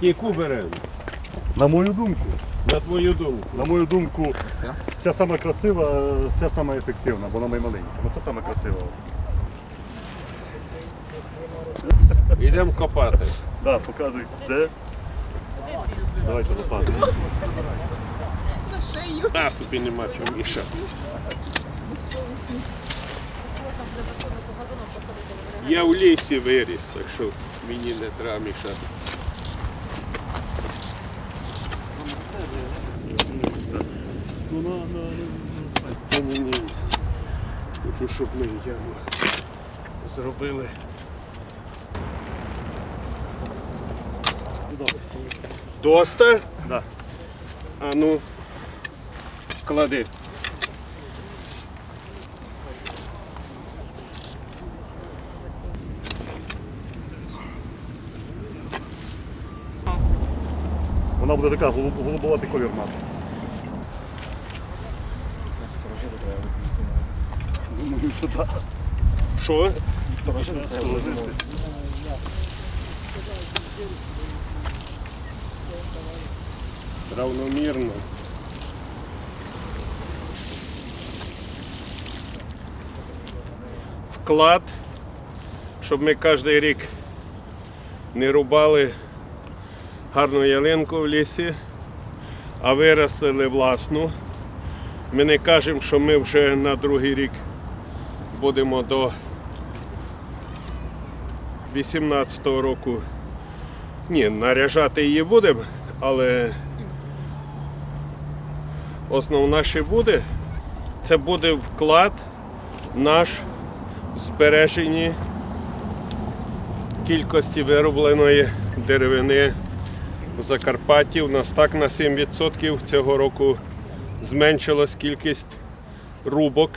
яку беремо? На мою думку, На твою думку. на мою думку, ця сама красива, ця сама ефективна, бо вона наймаленька. Це саме красива. Йдемо копати. Да, показуй, де. Давайте розпадемо. На шию. А, тобі нема чого мішати. Я в лісі виріс, так що мені не треба мішати. Ну, на, на, ні. Хочу, щоб ми яму зробили. Доста? Да. А ну, клади. Вона буде така голуб- голубоватий колір мати. Думаю, що так. Що? Равномірно. Вклад, щоб ми кожен рік не рубали гарну ялинку в лісі, а виростили власну. Ми не кажемо, що ми вже на другий рік будемо до 18-го року. Ні, наряжати її будемо, але основна ще буде. Це буде вклад наш в збереженні кількості виробленої деревини в Закарпатті. У нас так на 7% цього року зменшилась кількість рубок